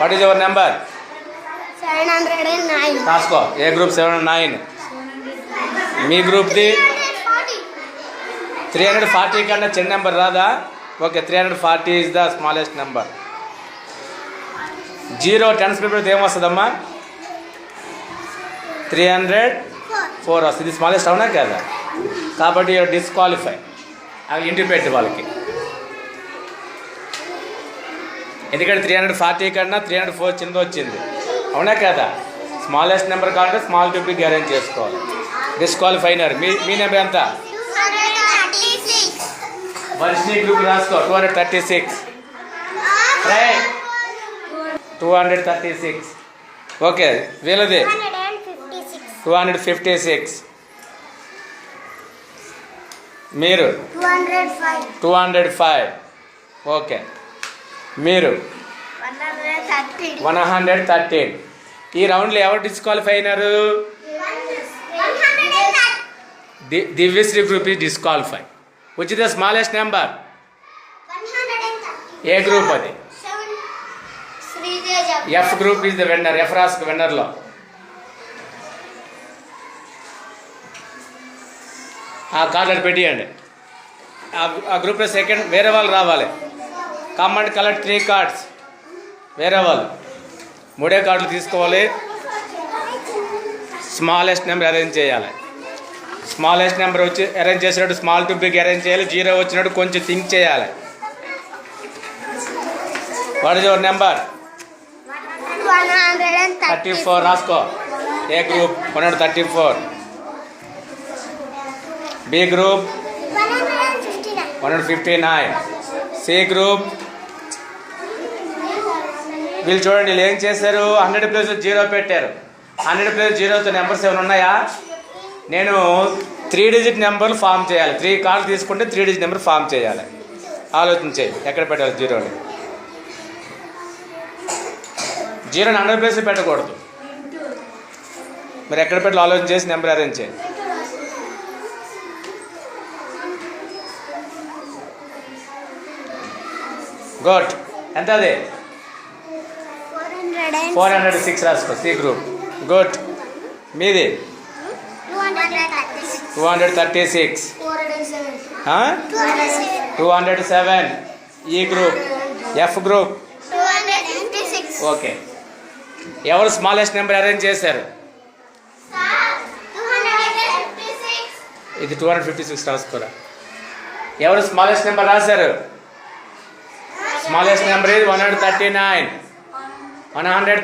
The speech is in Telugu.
What is your number hundred రాసుకో ఏ గ్రూప్ సెవెన్ నైన్ మీ గ్రూప్ది త్రీ హండ్రెడ్ ఫార్టీ కన్నా చిన్న నెంబర్ రాదా? Okay three hundred forty is the smallest number zero tens prepare ఏమొస్తుందమ్మా three hundred four వస్తుంది. ఇది స్మాలెస్ట్ అవునా కదా? కాబట్టి డిస్క్వాలిఫై అవి ఇంటి పెట్టి వాళ్ళకి. ఎందుకంటే త్రీ హండ్రెడ్ ఫార్టీ కన్నా త్రీ హండ్రెడ్ ఫోర్ చిన్నది వచ్చింది. అవునా కదా? స్మాలెస్ట్ నెంబర్ కావాలంటే స్మాల్ టు బిగ్ అరేంజ్ చేసుకోవాలి. డిస్క్వాలిఫైనర్ మీ మీ నెంబర్ ఎంత? వర్షిని గ్రూప్ రాసుకో. Two hundred thirty six two hundred thirty six okay వీళ్ళది? టూ హండ్రెడ్ ఫిఫ్టీ సిక్స్ మీరు? టూ హండ్రెడ్ ఫైవ్ ఓకే మీరు వన్ హండ్రెడ్ థర్టీన్. ఈ రౌండ్లో ఎవరు డిస్క్వాలిఫై అయినారు the Divyasri group is disqualify. Which the smallest number A group అది? F group is the winner F రాస్క్ విన్నర్లో ఆ కార్డు పెట్టియండి. ఆ- ఆ గ్రూప్లో సెకండ్ వేరే వాళ్ళు రావాలి. Come and collect three cards. వేరే వాళ్ళు. మూడే కార్డులు తీసుకోవాలి. స్మాలెస్ట్ నెంబర్ అరేంజ్ చేయాలి. స్మాలెస్ట్ నెంబర్ వచ్చి అరేంజ్ చేసినట్టు స్మాల్ టు బిగ్ అరేంజ్ చేయాలి. జీరో వచ్చినట్టు కొంచెం థింక్ చేయాలి. What is your number? Thirty four రాసుకో. A group? One hundred thirty four. B group? One one hundred fifty nine. C group? వీళ్ళు చూడండి వీళ్ళు ఏం చేశారు? హండ్రెడ్ ప్లేస్ జీరో పెట్టారు. హండ్రెడ్ ప్లేస్ జీరోతో నెంబర్స్ ఏమైనా ఉన్నాయా? నేను త్రీ డిజిట్ నెంబర్లు ఫామ్ చేయాలి. త్రీ కార్డు తీసుకుంటే త్రీ డిజిట్ నెంబర్ ఫామ్ చేయాలి. ఆలోచన ఎక్కడ పెట్టాలి జీరోని? జీరోని హండ్రెడ్ ప్లేస్ పెట్టకూడదు. మరి ఎక్కడ పెట్టాలి ఆలోచన చేసి నెంబర్ అరేంజ్ చేయండి గుడ్ ఎంత అది? ఫోర్ హండ్రెడ్ సిక్స్ రాసుకో సి గ్రూప్. గుడ్. మీది? Two hundred thirty six. Two hundred seven. E group. F group. Okay. ఎవరు స్మాలెస్ట్ నెంబర్ అరేంజ్ చేశారు? ఇది టూ హండ్రెడ్ ఫిఫ్టీ సిక్స్ రాసుకోరా. ఎవరు స్మాలెస్ట్ నెంబర్ రాశారు? స్మాలెస్ట్ నెంబర్ ఇది one hundred thirty nine one hundred